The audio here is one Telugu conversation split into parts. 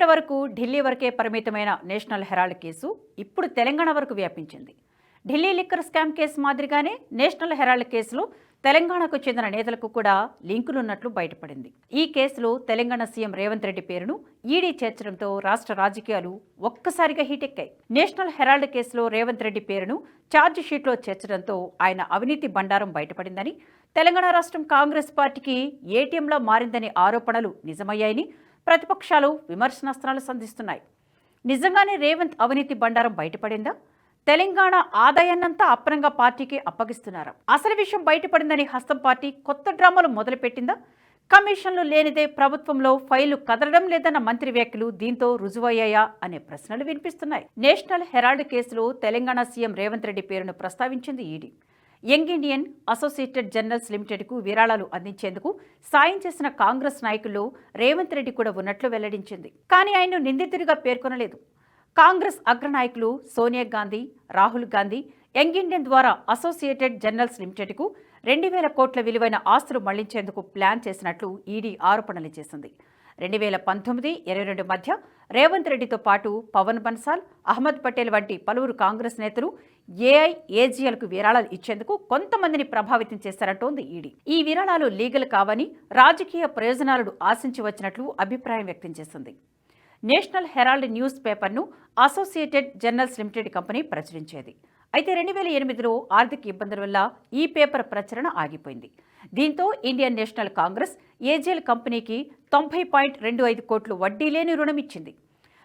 ఇప్పటి వరకు ఢిల్లీ వరకే పరిమితమైన నేషనల్ హెరాల్డ్ కేసు ఇప్పుడు తెలంగాణ వరకు వ్యాపించింది. ఢిల్లీ లిక్కర్ స్కామ్ కేసు మాదిరిగానే నేషనల్ హెరాల్డ్ కేసులో తెలంగాణకు చెందిన నేతలకు కూడా లింకులున్నట్లు బయటపడింది. ఈ కేసులో తెలంగాణ సీఎం రేవంత్ రెడ్డి పేరును ఈడీ చేర్చడంతో రాష్ట్ర రాజకీయాలు ఒక్కసారిగా హీటెక్కాయి నేషనల్ హెరాల్డ్ కేసులో రేవంత్ రెడ్డి పేరును ఛార్జ్ షీట్లో చేర్చడంతో ఆయన అవినీతి బండారం బయటపడిందని తెలంగాణ రాష్ట్రం కాంగ్రెస్ పార్టీకి ఏటీఎంలా మారిందనే ఆరోపణలు నిజమయ్యాయని ప్రతిపక్షాలు విమర్శనాస్త్రాలు సంధిస్తున్నాయి. నిజంగానే రేవంత్ అవినీతి బండారం బయటపడిందా? తెలంగాణ ఆదాయాన్నంతా అప్రంగా పార్టీకి అప్పగిస్తున్నారా? అసలు విషయం బయటపడిందని హస్తం పార్టీ కొత్త డ్రామాలు మొదలుపెట్టిందా? కమిషన్లు లేనిదే ప్రభుత్వంలో ఫైలు కదలడం లేదన్న మంత్రి వ్యాఖ్యలు దీంతో రుజువయ్యాయా అనే ప్రశ్నలు వినిపిస్తున్నాయి. నేషనల్ హెరాల్డ్ కేసులో తెలంగాణ సీఎం రేవంత్ రెడ్డి పేరును ప్రస్తావించింది ED. Young Indian associated journals లిమిటెడ్కు విరాళాలు అందించేందుకు సాయం చేసిన కాంగ్రెస్ నాయకుల్లో రేవంత్ రెడ్డి కూడా ఉన్నట్లు వెల్లడించింది. కానీ ఆయన నిందితుడిగా పేర్కొనలేదు. కాంగ్రెస్ అగ్రనాయకులు సోనియా గాంధీ రాహుల్ గాంధీ యంగ్ ఇండియన్ ద్వారా అసోసియేటెడ్ జర్నల్స్ లిమిటెడ్కు రెండు వేల కోట్ల విలువైన ఆస్తులు మళ్ళించేందుకు ప్లాన్ చేసినట్లు ఈడీ ఆరోపణలు చేసింది. రెండు వేల పంతొమ్మిది ఇరవై రెండు మధ్య రేవంత్ రెడ్డితో పాటు పవన్ బన్సాల్ అహ్మద్ పటేల్ వంటి పలువురు కాంగ్రెస్ నేతలు ఏఐ ఏజీఎల్కు విరాళాలు ఇచ్చేందుకు కొంతమందిని ప్రభావితం చేశారంటోంది ఈడీ. ఈ విరాళాలు లీగల్ కావని రాజకీయ ప్రయోజనాలను ఆశించి వచ్చినట్లు అభిప్రాయం వ్యక్తం చేసింది. నేషనల్ హెరాల్డ్ న్యూస్ పేపర్ను అసోసియేటెడ్ జర్నల్స్ లిమిటెడ్ కంపెనీ ప్రచురించేది. అయితే రెండు వేల ఎనిమిదిలో ఆర్థిక ఇబ్బందుల వల్ల ఈ పేపర్ ప్రచురణ ఆగిపోయింది. దీంతో ఇండియన్ నేషనల్ కాంగ్రెస్ ఏజీఎల్ కంపెనీకి తొంభై పాయింట్ రెండు ఐదు కోట్లు వడ్డీ లేని రుణం ఇచ్చింది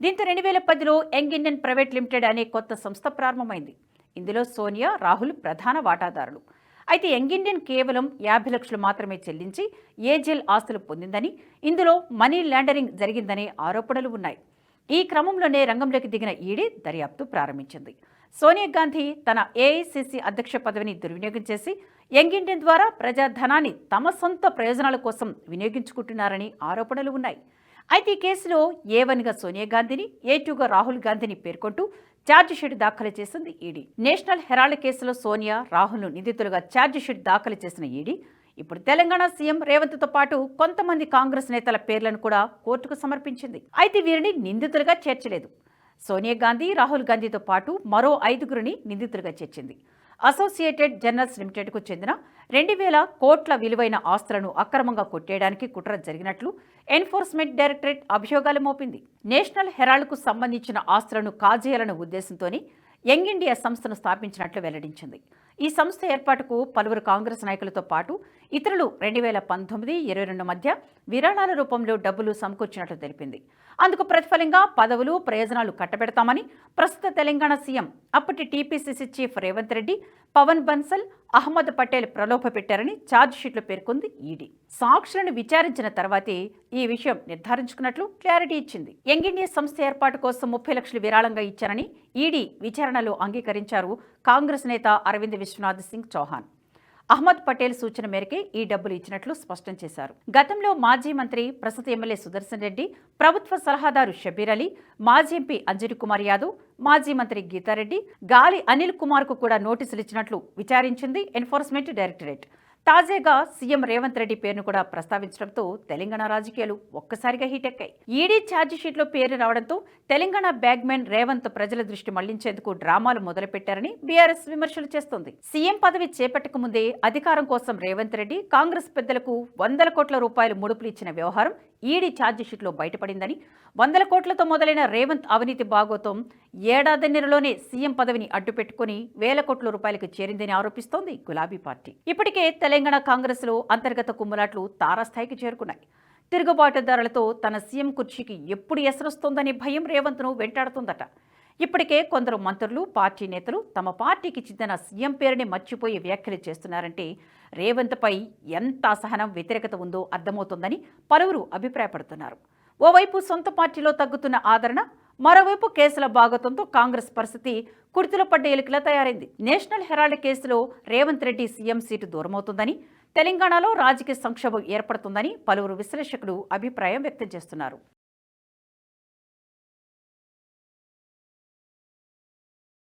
దీంతో రెండు వేల పదిలో యంగ్ ఇండియన్ ప్రైవేట్ లిమిటెడ్ అనే కొత్త సంస్థ ప్రారంభమైంది. ఇందులో సోనియా రాహుల్ ప్రధాన వాటాదారులు. అయితే యంగ్ ఇండియన్ కేవలం యాభై లక్షలు మాత్రమే చెల్లించి ఏజెల్ ఆస్తులు పొందిందని ఇందులో మనీ లాండరింగ్ జరిగిందనే ఆరోపణలు ఉన్నాయి. ఈ క్రమంలోనే రంగంలోకి దిగిన ఈడీ దర్యాప్తు ప్రారంభించింది. సోనియా గాంధీ తన ఏఐసిసి అధ్యక్ష పదవిని దుర్వినియోగం చేసి యంగ్ ఇండియన్ ద్వారా ప్రజాధనాన్ని తమ సొంత ప్రయోజనాల కోసం వినియోగించుకుంటున్నారని ఆరోపణలు ఉన్నాయి. అయితే ఈ కేసులో ఏ వన్గా సోనియా గాంధీని ఏ టూగా రాహుల్ గాంధీని పేర్కొంటూ ఛార్జిషీట్ దాఖలు చేసింది ఈడీ. నేషనల్ హెరాల్డ్ కేసులో సోనియా రాహుల్ను నిందితులుగా ఛార్జిషీట్ దాఖలు చేసిన ఈడీ. ఇప్పుడు తెలంగాణ సీఎం రేవంత్తో పాటు కొంతమంది కాంగ్రెస్ నేతల పేర్లను కూడా కోర్టుకు సమర్పించింది. అయితే వీరిని నిందితులుగా చేర్చలేదు. సోనియా గాంధీ రాహుల్ గాంధీతో పాటు మరో ఐదుగురిని నిందితులుగా చేర్చింది. అసోసియేటెడ్ జర్నల్స్ లిమిటెడ్కు చెందిన రెండు వేల కోట్ల విలువైన ఆస్తులను అక్రమంగా కొట్టేయడానికి కుట్ర జరిగినట్లు ఎన్ఫోర్స్మెంట్ డైరెక్టరేట్ అభియోగాలు మోపింది. నేషనల్ హెరాల్డ్కు సంబంధించిన ఆస్తులను కాజేయాలన్న ఉద్దేశంతోనే యంగ్ ఇండియా సంస్థను స్థాపించినట్లు వెల్లడించింది. ఈ సంస్థ ఏర్పాటుకు పలువురు కాంగ్రెస్ నాయకులతో పాటు ఇతరులు రెండు వేల పంతొమ్మిది ఇరవై రెండు మధ్య విరాళాల రూపంలో డబ్బులు సమకూర్చినట్లు తెలిపింది. అందుకు ప్రతిఫలంగా పదవులు ప్రయోజనాలు కట్టబెడతామని ప్రస్తుత తెలంగాణ సీఎం అప్పటి టీపీసీసీ చీఫ్ రేవంత్ రెడ్డి పవన్ బన్సల్ అహ్మద్ పటేల్ ప్రలోభ పెట్టారని ఛార్జ్షీట్లో పేర్కొంది ఈడీ. సాక్షులను విచారించిన తర్వాతే ఈ విషయం నిర్ధారించుకున్నట్లు క్లారిటీ ఇచ్చింది. యంగ్ ఇండియా సంస్థ ఏర్పాటు కోసం ముప్పై లక్షలు విరాళంగా ఇచ్చారని ఈడీ విచారణలో అంగీకరించారు కాంగ్రెస్ నేత అరవింద్ విశ్వనాథ్ సింగ్ చౌహాన్. అహ్మద్ పటేల్ సూచన మేరకే ఈ డబ్బులు ఇచ్చినట్లు స్పష్టం చేశారు. గతంలో మాజీ మంత్రి ప్రస్తుత ఎమ్మెల్యే సుదర్శన్ రెడ్డి ప్రభుత్వ సలహాదారు షబీర్ అలీ మాజీ ఎంపీ అంజనీ కుమార్ యాదవ్ మాజీ మంత్రి గీతారెడ్డి గాలి అనిల్ కుమార్కు కూడా నోటీసులు ఇచ్చినట్లు విచారించింది ఎన్ఫోర్స్మెంట్ డైరెక్టరేట్. తాజాగా సీఎం రేవంత్ రెడ్డి పేరును కూడా ప్రస్తావించడంతో తెలంగాణ రాజకీయాలు ఒక్కసారిగా హీటెక్కాయి ఈడీ ఛార్జిషీట్లో పేరు రావడంతో తెలంగాణ బ్యాగ్మెన్ రేవంత్ ప్రజల దృష్టి మళ్ళించేందుకు డ్రామాలు మొదలుపెట్టారని బీఆర్ఎస్ విమర్శలు చేస్తోంది. సీఎం పదవి చేపట్టక ముందే అధికారం కోసం రేవంత్ రెడ్డి కాంగ్రెస్ పెద్దలకు వందల కోట్ల రూపాయలు ముడుపులు ఇచ్చిన వ్యవహారం ఈడీ ఛార్జిషీట్లో బయటపడిందని వందల కోట్లతో మొదలైన రేవంత్ అవినీతి బాగోతం ఏడాదిన్నరలోనే సీఎం పదవిని అడ్డుపెట్టుకుని వేల కోట్ల రూపాయలకు చేరిందని ఆరోపిస్తోంది గులాబీ పార్టీ. ఇప్పటికే తెలంగాణ కాంగ్రెస్లో అంతర్గత కుమ్ములాట్లు తారాస్థాయికి చేరుకున్నాయి. తిరుగుబాటుదారులతో తన సీఎం కుర్చీకి ఎప్పుడు ఎసరొస్తోందనే భయం రేవంత్ను వెంటాడుతుందట. ఇప్పటికే కొందరు మంత్రులు పార్టీ నేతలు తమ పార్టీకి చెందిన సీఎం పేరుని మర్చిపోయి వ్యాఖ్యలు చేస్తున్నారంటే రేవంత్పై ఎంత అసహనం వ్యతిరేకత ఉందో అర్థమవుతోందని పలువురు అభిప్రాయపడుతున్నారు. ఓవైపు సొంత పార్టీలో తగ్గుతున్న ఆదరణ మరోవైపు కేసుల భాగతంతో కాంగ్రెస్ పరిస్థితి కుర్తుల పడ్డ ఎలుకలా తయారైంది. నేషనల్ హెరాల్డ్ కేసులో రేవంత్ రెడ్డి సీఎం సీటు దూరమవుతుందని తెలంగాణలో రాజకీయ సంక్షోభం ఏర్పడుతుందని పలువురు విశ్లేషకులు అభిప్రాయం వ్యక్తం చేస్తున్నారు.